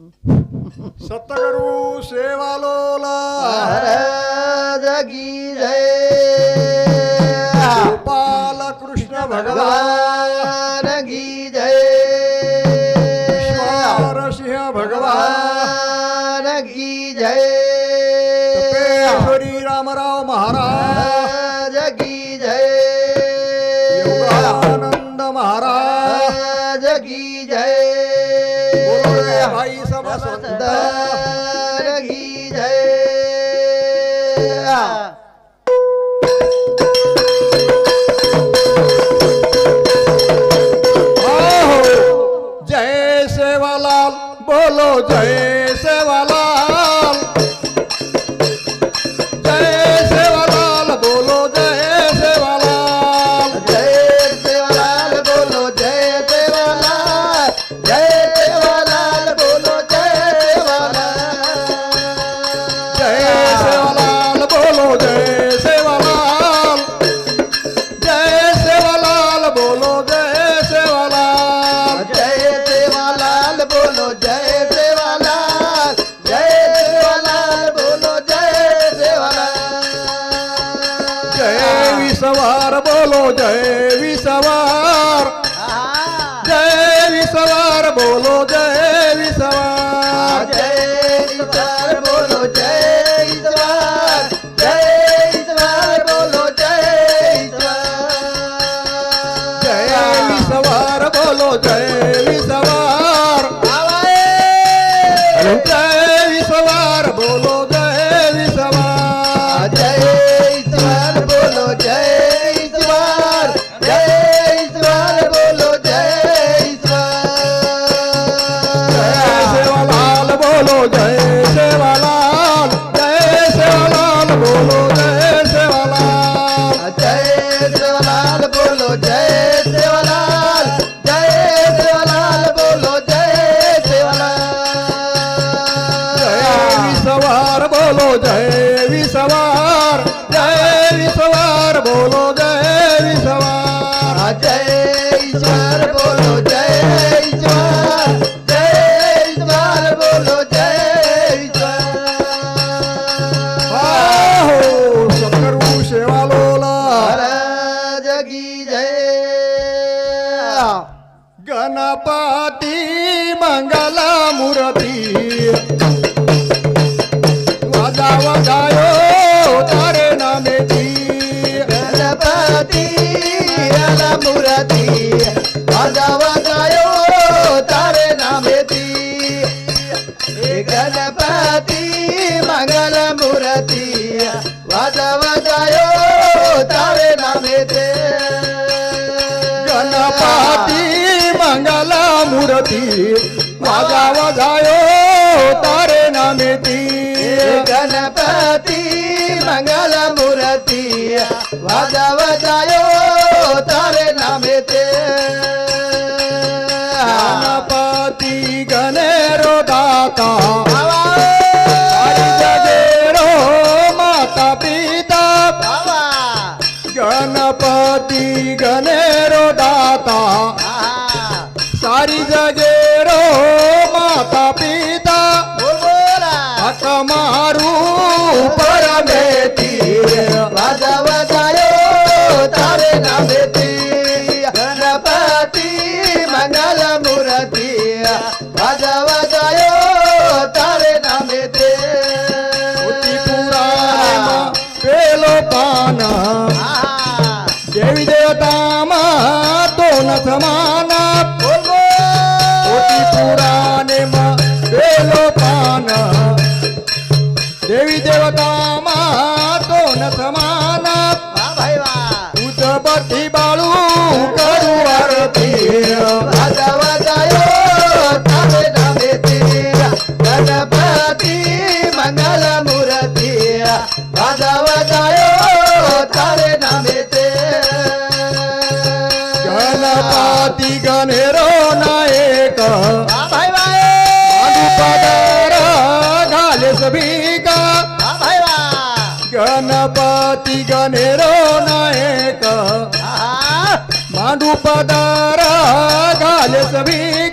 सतगुरु सेवालोला। जगी जय। गोपाल कृष्ण भगवान गी जय। सिंह भगवान गी जय। श्री रामराव महाराज गी जय। आनंद महाराज की otra. बोलो जय विसवार. जय विसवार बोलो गणपती मंगला मुरती वाजा वाजायो तारे नामेची. गणपती मंगला मुरती वाजा वाजायो तारे नामेची. गणपती मंगल मुरती वाजा वाजायो गती वाजा वाजायो तारे नमिती गणपती मंगल मूर्ती वाजा वाजायो essa mão. गणपती गणेरो नायक. मांडू पदारा घाल सभी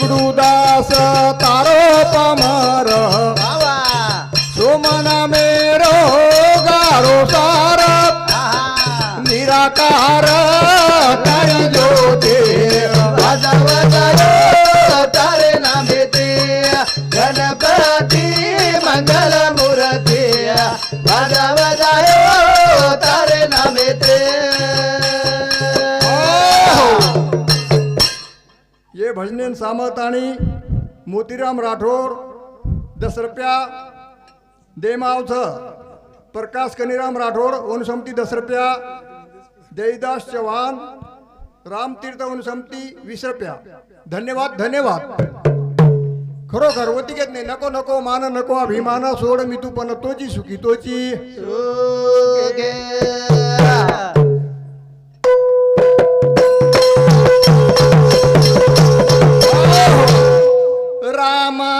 गुरुदास तारो पमर सोमना मेरो गारो सार। निराकार तार जो ते तारे नामे ते। गणपती ये सामत आणि मोतीराम राठोड दसरप्या देमावचं प्रकाश कनिराम राठोड वनसमती दस देईदास चव्हाण रामतीर्थ वनसमती वीस रुपया धन्यवाद धन्यवाद. खरोखर होती घेत नाही नको नको मान नको अभिमान सोड मी तू पण तोची. सुखी तोची মা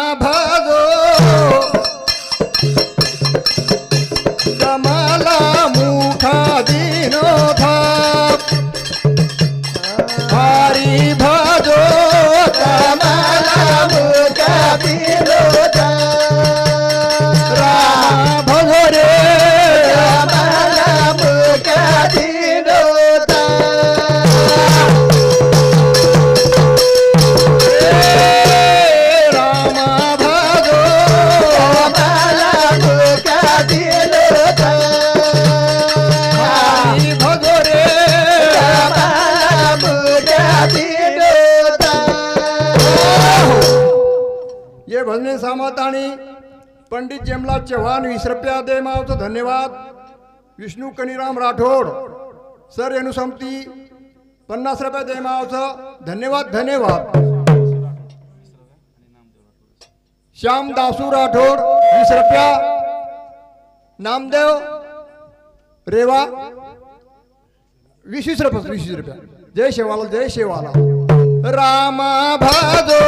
पंडित जेमला चव्हाण वीस रुपया दे मावचं धन्यवाद. विष्णू कनिराम राठोड सर अनुसमती पन्नास रुपया दे मावचं धन्यवाद धन्यवाद. श्याम दासू राठोड वीस रुपया. नामदेव रेवा. वीस वीस रुपये वीस वीस रुपया. जय शेवाला जय शेवाला. रामा भाजो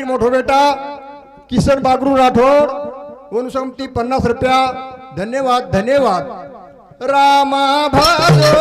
ये मोठो बेटा किसन बागरू राठोड वनुसमती पन्नास रुपया धन्यवाद धन्यवाद. रामा भाजो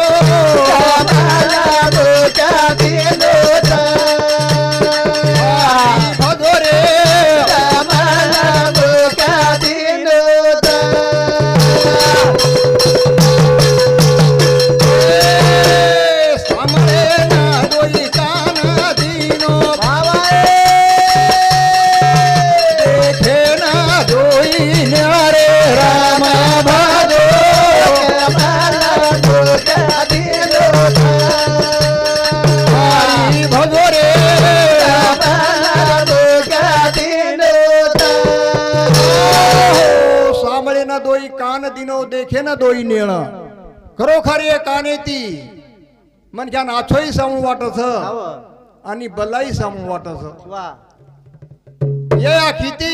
कान दिनो देखे ना दोई नेळ। खरोखर ये काने ती म्हणजे नाचोई सामू वाटस। आणि बलाई सामू वाटस। ये आखिती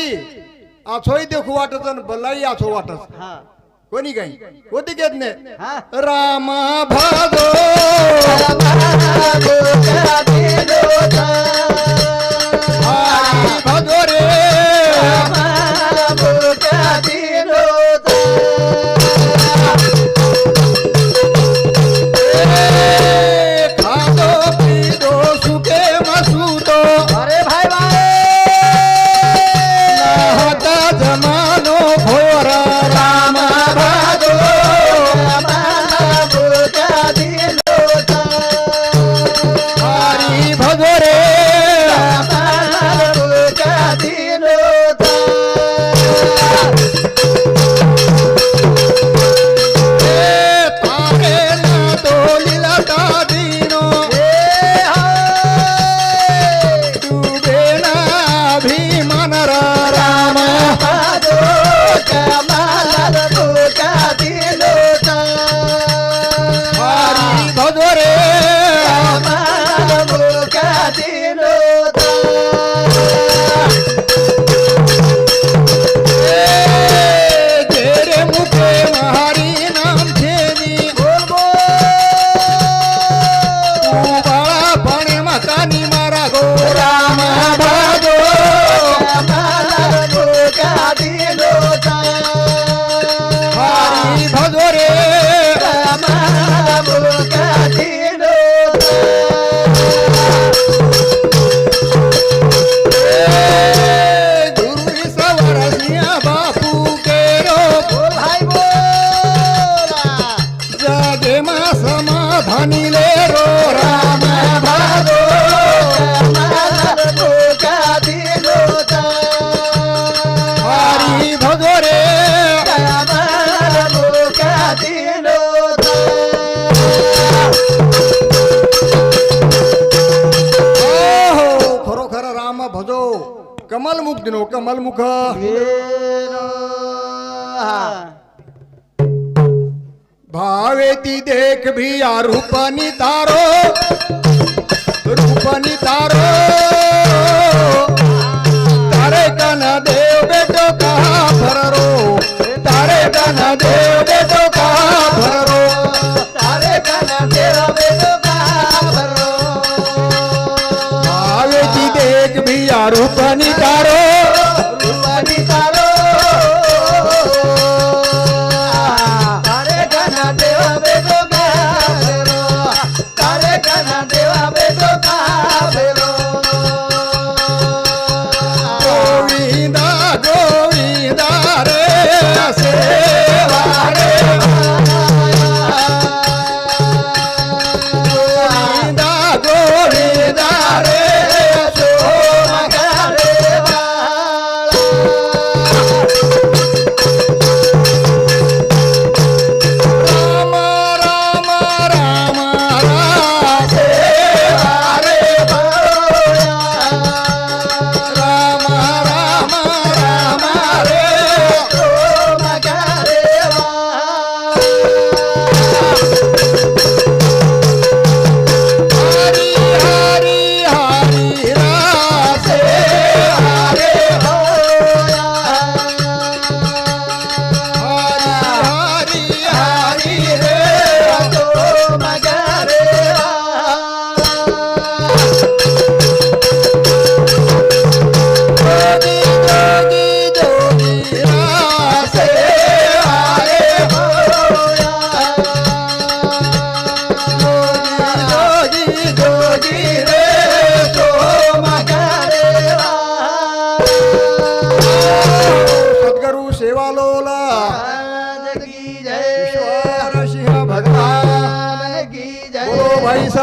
आछोई देखू वाटत आणि बलाई आछो वाटस। कोणी काही होती घेत नाही रामा भाजो कमलमुख भावे ती देख भी आ रूपनी तारो रूपनी तारो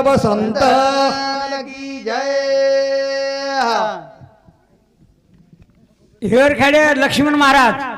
बसंत हिवरखेडे लक्ष्मण महाराज।